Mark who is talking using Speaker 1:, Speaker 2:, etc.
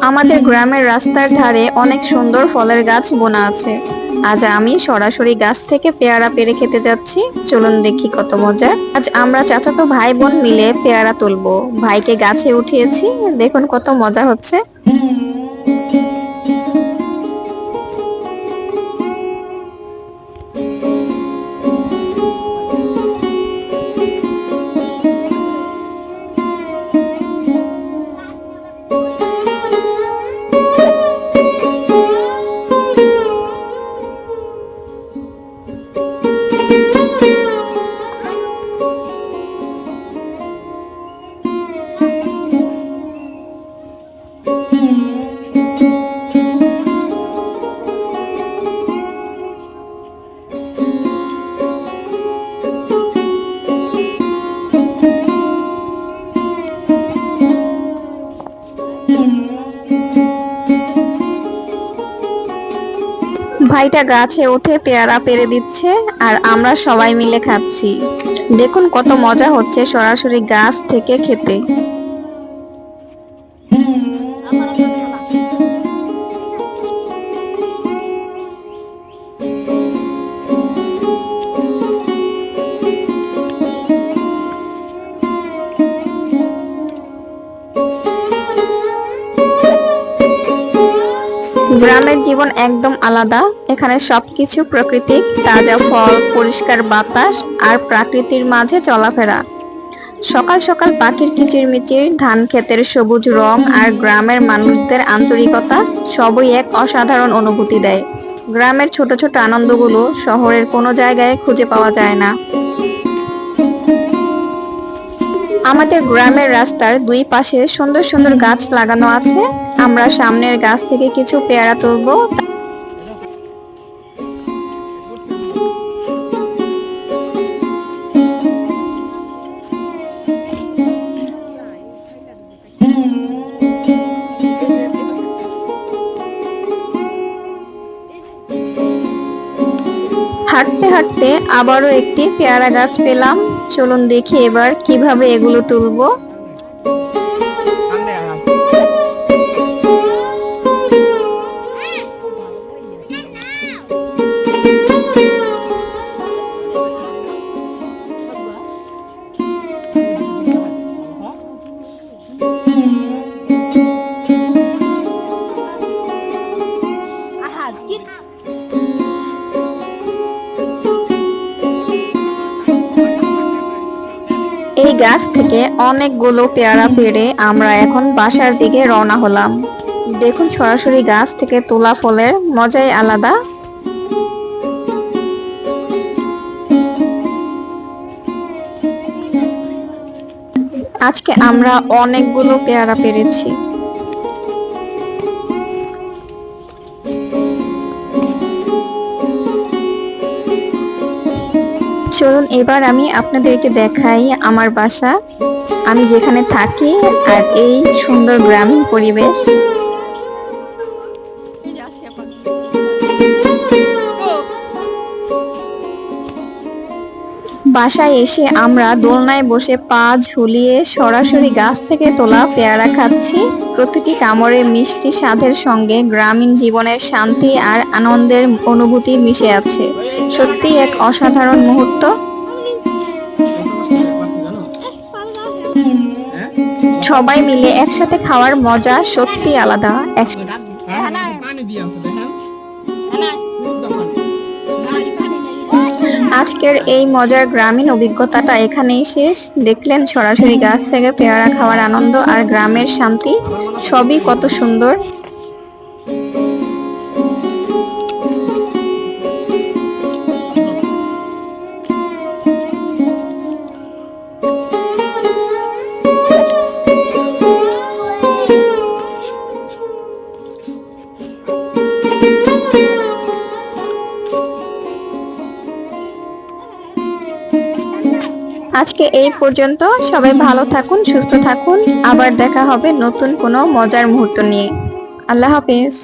Speaker 1: আমাদের গ্রামের রাস্তার ধারে অনেক সুন্দর ফলের গাছ বোনা আছে। আজ আমি সরাসরি গাছ থেকে পেয়ারা পেরে খেতে যাচ্ছি। চলুন দেখি কত মজা। আজ আমরা চাচাতো ভাই বোন মিলে পেয়ারা তুলবো। ভাইকে গাছে উঠিয়েছি। দেখুন কত মজা হচ্ছে। ভাইটা গাছে উঠে পেয়ারা পেরে দিচ্ছে, আর আমরা সবাই মিলে খাচ্ছি। দেখুন কত মজা হচ্ছে সরাসরি গাছ থেকে খেতে। গ্রামের জীবন একদম আলাদা। এখানে সবকিছু প্রাকৃতিক, তাজা ফল, পরিষ্কার বাতাস আর প্রাকৃতির মাঝে চলাফেরা। সকাল সকাল পাখির কিচিরমিচির, ধান ক্ষেতের সবুজ রং আর গ্রামের মানুষদের আন্তরিকতা সবই এক অসাধারণ অনুভূতি দেয়। গ্রামের ছোট ছোট আনন্দগুলো শহরের কোনো জায়গায় খুঁজে পাওয়া যায় না। আমাদের গ্রামের রাস্তার দুই পাশে সুন্দর সুন্দর গাছ লাগানো আছে। আমরা সামনের গাছ থেকে কিছু পেয়ারা তুলবো। হাঁটতে হাঁটতে আবারও একটি পেয়ারা গাছ পেলাম। চলুন দেখি এবার কীভাবে এগুলো তুলবো। এই গাছ থেকে অনেকগুলো পেয়ারা পেড়ে আমরা এখন বাসার দিকে রওনা হলাম। দেখুন সরাসরি গাছ থেকে তোলা ফলের মজাই আলাদা। আজকে আমরা অনেকগুলো পেয়ারা পেরেছি। চলুন, এবার আমি আপনাদেরকে দেখাই আমার বাসা। আমি যেখানে থাকি আর এই সুন্দর গ্রামীণ পরিবেশ। বাসায় এসে আমরা দোলনায় বসে পা ঝুলিয়ে সরাসরি গাছ থেকে তোলা পেয়ারা খাচ্ছি। প্রতিটি কামড়ে মিষ্টি স্বাদের সঙ্গে গ্রামীণ জীবনের শান্তি আর আনন্দের অনুভূতি মিশে আছে। সত্যি এক অসাধারণ মুহূর্ত। সবাই মিলে একসাথে খাওয়ার মজা সত্যি আলাদা। আজকের এই মজার গ্রামীণ অভিজ্ঞতাটা এখানেই শেষ। দেখলেন সরাসরি গাছ থেকে পেয়ারা খাওয়ার আনন্দ আর গ্রামের শান্তি, সবই কত সুন্দর। আজকে এই পর্যন্ত। সবাই ভালো থাকুন, সুস্থ থাকুন। আবার দেখা হবে নতুন কোনো মজার মুহূর্ত নিয়ে। আল্লাহ হাফেজ।